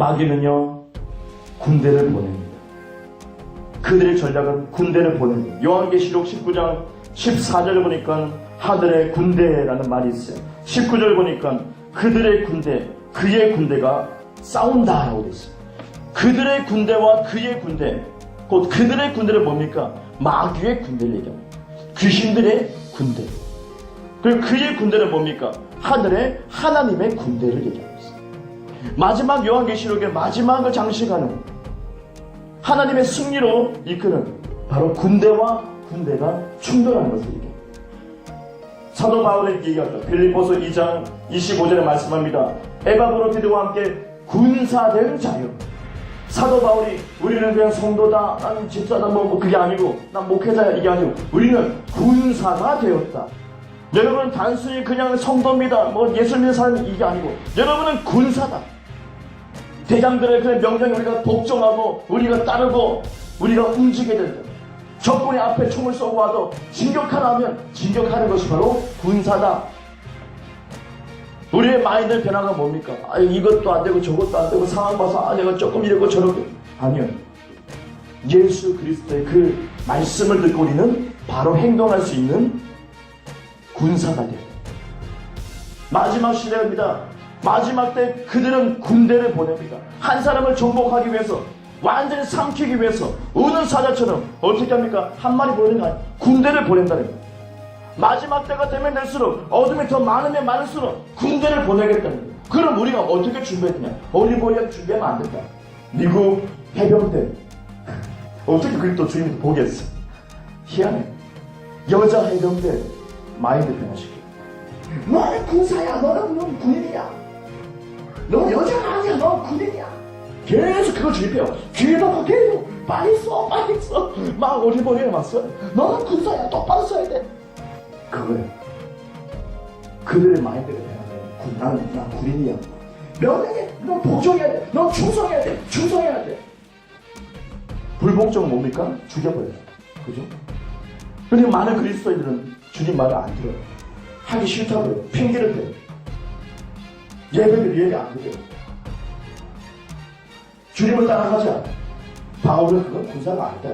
마귀는요, 군대를 보냅니다. 그들의 전략은 군대를 보냅니다. 요한계시록 19장 14절을 보니까 하늘의 군대라는 말이 있어요. 19절 보니까 그들의 군대, 그의 군대가 싸운다라고 되어 있어요. 그들의 군대와 그의 군대, 곧 그들의 군대를 뭡니까? 마귀의 군대를 얘기합니다. 귀신들의 군대. 그리고 그의 군대는 뭡니까? 하늘의 하나님의 군대를 있어요. 마지막 요한계시록의 마지막을 장식하는 하나님의 승리로 이끄는 바로 군대와 군대가 충돌하는 것을 얘기합니다. 사도 바울의 얘기하죠. 빌리포스 2장 25절에 말씀합니다. 에바브로티드와 함께 군사된 자요. 사도 바울이 우리는 그냥 성도다, 나는 집사다, 뭐, 뭐 그게 아니고, 난 목회자야, 이게 아니고, 우리는 군사가 되었다. 여러분은 단순히 그냥 성도입니다, 뭐 예수 믿는 사람이 이게 아니고, 여러분은 군사다. 대장들의 그 명령에 우리가 복종하고, 우리가 따르고, 우리가 움직여야 된다. 적군이 앞에 총을 쏘고 와도 진격하라 하면 진격하는 것이 바로 군사다. 우리의 마인드 변화가 뭡니까? 아, 이것도 안 되고 저것도 안 되고 상황 봐서 아, 내가 조금 이러고 저러고. 아니요. 예수 그리스도의 그 말씀을 듣고 우리는 바로 행동할 수 있는 군사가 돼요. 마지막 시대입니다. 마지막 때 그들은 군대를 보냅니다. 한 사람을 정복하기 위해서 완전히 삼키기 위해서 우는 사자처럼 어떻게 합니까? 한 마리 보내는 거. 군대를 보낸다는 거예요. 마지막 때가 되면 될수록 어둠이 더 많으면 많을수록 군대를 보내겠다는 거예요. 그럼 우리가 어떻게 준비했냐? 올리브오일 준비하면 안 된다. 미국 해병대 어떻게 그걸 또 주님이 보겠어? 희한해. 여자 해병대 마인드 변화시켜. 너는 군사야. 너는 넌 군인이야. 너 여자가 아니야. 너 군인이야. 계속 그걸 주입해요. 뒤에다가 계속 빨리 써, 빨리 써. 막 올리브오일에 막 써. 너는 군사야. 똑바로 써야 돼. 그거예요. 그들의 마인드가 변하면 군, 난, 난 군인이야. 명령해. 너 복종해야 돼. 너 충성해야 돼. 충성해야 돼. 불복종은 뭡니까? 죽여버려요. 그죠? 근데 많은 그리스도인들은 주님 말을 안 들어요. 하기 싫다고 해요. 핑계를 대요. 예배를 예배 안 드려요. 주님을 따라가지 않아요. 바울은 그건 군사가 아니다.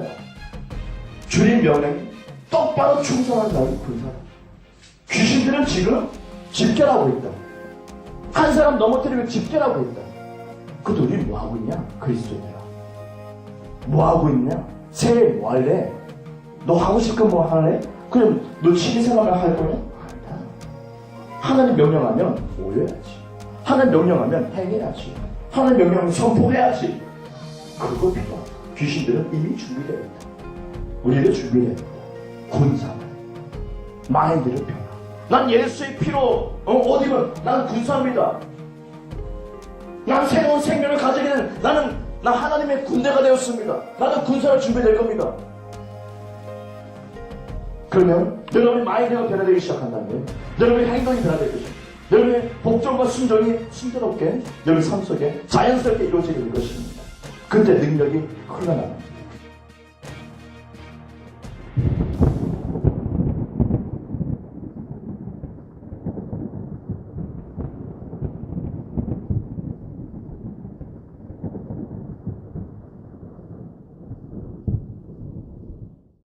주님 명령에 똑바로 충성한 사람이 군사다. 귀신들은 지금 집결하고 있다. 한 사람 넘어뜨리고 집결하고 있다. 그것도 우리 뭐 하고 있냐? 그리스도인들아. 뭐 하고 있냐? 새해 뭐 할래? 너 하고 싶은 거뭐 할래? 그럼 너 취미생활을 할 거냐? 아니다. 하나님 명령하면 오해야지. 하나님 명령하면 행해야지. 하나님 명령하면 선포해야지. 그거 필요. 귀신들은 이미 준비되어 있다. 우리도 준비되어 있다. 군사. 마인드를 변화. 난 예수의 피로 어, 어디면 난 군사입니다. 난 새로운 생명을 가지게 된 나는 나 하나님의 군대가 되었습니다. 나도 군사를 준비될 겁니다. 그러면 여러분의 마인드가 변화되기 시작한다면 여러분의 행동이 변화될 것입니다. 여러분의 복종과 순종이 순조롭게 여러분 삶 속에 자연스럽게 이루어지게 될 것입니다. 그때 능력이 흘러나갑니다.